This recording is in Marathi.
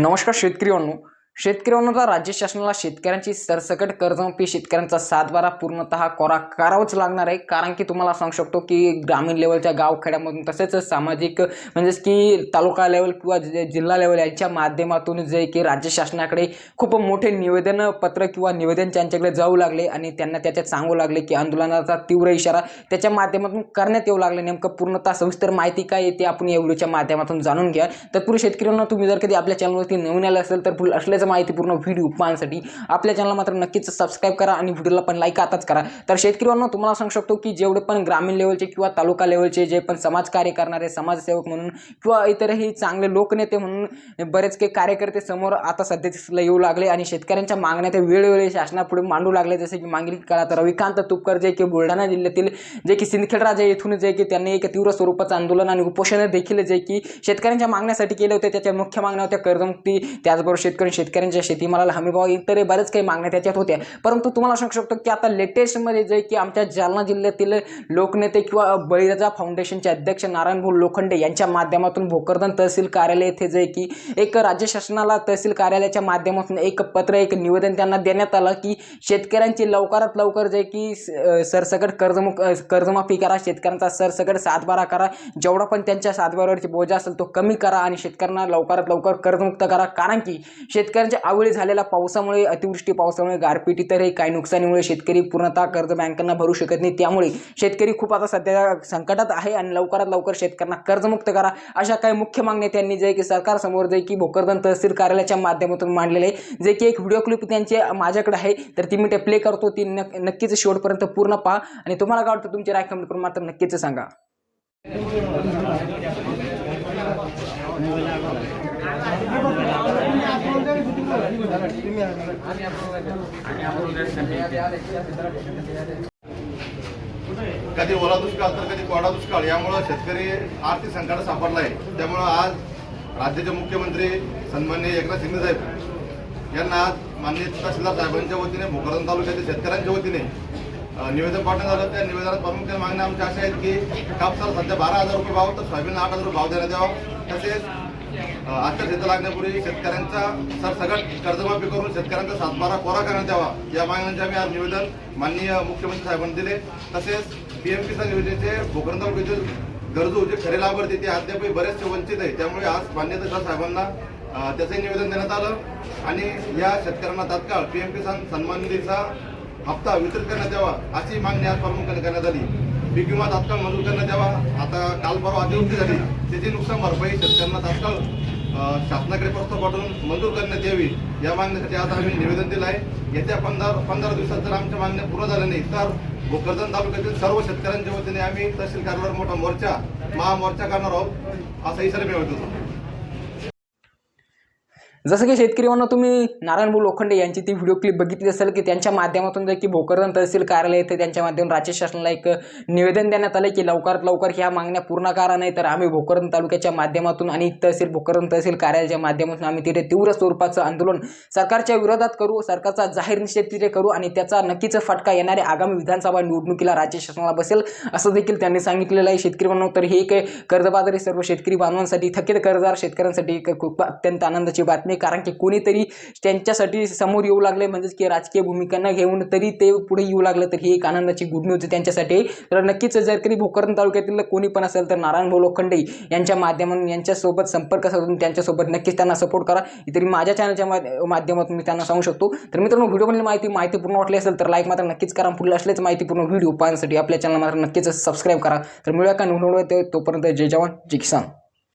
नमस्कार शेतकरी शेतकऱ्यांना राज्य शासनाला शेतकऱ्यांची सरसकट कर्जमाफी शेतकऱ्यांचा सातबारा पूर्णतः कोरा करावाच लागणार आहे. कारण की तुम्हाला सांगू शकतो की ग्रामीण लेवलच्या गावखेड्यामधून तसेच सामाजिक म्हणजेच की तालुका लेवल किंवा जिल्हा लेवल यांच्या माध्यमातून जे की राज्य शासनाकडे खूप मोठे निवेदन पत्र किंवा निवेदन त्यांच्याकडे जाऊ लागले आणि त्यांना त्याच्यात सांगू लागले की आंदोलनाचा तीव्र इशारा त्याच्या माध्यमातून करण्यात येऊ लागले. नेमकं पूर्णतः सविस्तर माहिती काय येते आपण या व्हिडिओच्या माध्यमातून जाणून घ्या. तत्पूर्वी शेतकऱ्यांना तुम्ही जर कधी आपल्या चॅनलवरती नवीन आले असेल तर असल्याचं माहितीपूर्ण व्हिडिओ पाहण्यासाठी आपल्या चॅनल मात्र नक्कीच सबस्क्राईब करा आणि व्हिडिओला पण लाईक आताच करा. तर शेतकऱ्यांना तुम्हाला सांगू शकतो की जेवढे पण ग्रामीण लेवलचे किंवा तालुका लेवलचे जे पण समाजकार्य करणारे समाजसेवक म्हणून किंवा इतरही चांगले लोकनेते म्हणून बरेच काही कार्यकर्ते समोर आता सध्या येऊ लागले आणि शेतकऱ्यांच्या मागण्या ते वेळोवेळी शासनापुढे मांडू लागले. जसे की मागील काळात रविकांत तुपकर जे की बुलढाणा जिल्ह्यातील जे की सिंदखेडराजे येथून जे की त्यांनी एक तीव्र स्वरूपाचं आंदोलन आणि उपोषण देखील जे की शेतकऱ्यांच्या मागण्यासाठी केले होते. त्याच्या मुख्य मागण्या होत्या कर्जमुक्ती त्याचबरोबर शेतकरी शेतकरी शेतकऱ्यांच्या शेतीमालाला हमीभाव इतर बरेच काही मागण्या त्याच्यात होत्या. परंतु तुम्हाला सांगू शकतो की आता लेटेस्टमध्ये जे की आमच्या जालना जिल्ह्यातील लोकनेते किंवा बळीराजा फाउंडेशनचे अध्यक्ष नारायण भाऊ लोखंडे यांच्या माध्यमातून भोकरदन तहसील कार्यालय येथे जे की एक राज्य शासनाला तहसील कार्यालयाच्या माध्यमातून एक पत्र एक निवेदन त्यांना देण्यात आलं की शेतकऱ्यांची लवकरात लवकर जे की सरसकट कर्जमुक कर्जमाफी करा शेतकऱ्यांचा सरसकट सातबारा करा जेवढा पण त्यांच्या सातबारावरची बोजा असेल तो कमी करा आणि शेतकऱ्यांना लवकरात लवकर कर्जमुक्त करा. कारण की शेतकरी शेतकऱ्यांच्या आवळी झालेल्या पावसामुळे अतिवृष्टी पावसामुळे गारपिटी तर हे काही नुकसानीमुळे शेतकरी पूर्णतः कर्ज बँकांना भरू शकत नाही. त्यामुळे शेतकरी खूप आता सध्या संकटात आहे आणि लवकरात लवकर शेतकऱ्यांना कर्जमुक्त करा अशा काही मुख्य मागण्या त्यांनी जे की सरकारसमोर जे की भोकरदन तहसील कार्यालयाच्या माध्यमातून मांडलेले आहे जे की एक व्हिडिओ क्लिप त्यांची माझ्याकडे आहे तर ती मी ते प्ले करतो. ती नक्कीच शेवटपर्यंत पूर्ण पहा आणि तुम्हाला काय वाटतं तुमची राय कमेंट करून मात्र नक्कीच सांगा. कधी ओला दुष्काळ तर कधी कोरडा दुष्काळ. यामुळं शेतकरी आर्थिक संकटात सापडला आहे त्यामुळं आज राज्याचे मुख्यमंत्री सन्माननीय एकनाथ शिंदे साहेब यांना आज माननीय तहसीलदार साहेबांच्या वतीने भोकरदन तालुक्यातील शेतकऱ्यांच्या वतीने निवेदन पाठवण्यात आलं त्या निवेदनात प्रामुख्याने मागण्या आमच्या अशा आहेत की कापसाला सध्या बारा हजार रुपये भाव तर सोयाबीनला आठ हजार रुपये भाव देण्यात यावा. तसेच आजच्या शेतात लागण्यापूर्वी शेतकऱ्यांचा सरसकट कर्जमाफी करून शेतकऱ्यांचा सातबारा कोरा करण्यात यावा. या मागण्यांचे आम्ही आज निवेदन माननीय मुख्यमंत्री साहेबांनी दिले. तसेच पी एम किसान योजनेचे भोकरदन विद्युत गरजू जे खरे लाभार्थी ते अद्यापही बरेचसे वंचित आहे त्यामुळे आज मान्यता साहेबांना त्याचंही निवेदन देण्यात आलं. आणि या शेतकऱ्यांना तात्काळ पीएम किसान सन्मान निधीचा हप्ता वितरित करण्यात यावा अशी मागणी आज प्रामुख्याने करण्यात आली. पीक विमा तात्काळ मंजूर करण्यात यावा. आता काल परवा अतिवृष्टी झाली. त्याची नुकसान भरपाई शेतकऱ्यांना तात्काळ शासनाकडे प्रस्ताव पाठवून मंजूर करण्यात यावी. या मागणीसाठी आज आम्ही निवेदन दिलं आहे. येत्या पंधरा पंधरा दिवसात जर आमच्या मागण्या पूर्ण झाल्या नाही तर भोकरदन तालुक्यातील सर्व शेतकऱ्यांच्या वतीने आम्ही तहसील कार्यालयावर मोठा मोर्चा महामोर्चा करणार आहोत. असा इशारा मिळवतो जसं की शेतकरी म्हणून तुम्ही नारायणभाऊ लोखंडे यांची ती व्हिडिओ क्लिप बघितली असेल की त्यांच्या माध्यमातून जे की भोकरदन तहसील कार्यालय येथे त्यांच्या माध्यमातून राज्य शासनाला एक निवेदन देण्यात आलं की लवकरात लवकर ह्या मागण्या पूर्ण करा नाही तर आम्ही भोकरदन तालुक्याच्या माध्यमातून आणि तहसील भोकरदन तहसील कार्यालयाच्या माध्यमातून आम्ही तिथे तीव्र स्वरूपाचं आंदोलन सरकारच्या विरोधात करू सरकारचा जाहीर निषेध तिथे करू आणि त्याचा नक्कीच फटका येणाऱ्या आगामी विधानसभा निवडणुकीला राज्य शासनाला बसेल असं देखील त्यांनी सांगितलेलं आहे शेतकरी म्हणून तर हे एक कर्जबाजारी सर्व शेतकरी बांधवांसाठी थकीत कर्जदार शेतकऱ्यांसाठी एक खूप अत्यंत आनंदाची बातमी नाही कारण की कोणीतरी त्यांच्यासाठी समोर येऊ लागले म्हणजेच की राजकीय भूमिकांना घेऊन तरी ते पुढे येऊ लागलं तर ही एक आनंदाची गुड न्यूज आहे त्यांच्यासाठी. तर नक्कीच जर कधी भोकरदन तालुक्यातील कोणी पण असेल तर नारायण भाऊ लोखंडे यांच्या माध्यमातून यांच्यासोबत संपर्क साधून त्यांच्यासोबत नक्कीच त्यांना सपोर्ट करा. तरी माझ्या चॅनलच्या माध्यमातून मी त्यांना सांगू शकतो. तर मित्रांनो व्हिडिओमधली माहिती माहिती पूर्ण वाटली असेल तर लाईक मात्र नक्कीच करा. पुढे असलेच माहितीपूर्ण व्हिडिओ पाहण्यासाठी आपल्या चॅनल मात्र नक्कीच सबस्क्राईब करा. तर मिळूया का निवडून तोपर्यंत जय जवान जय किसान.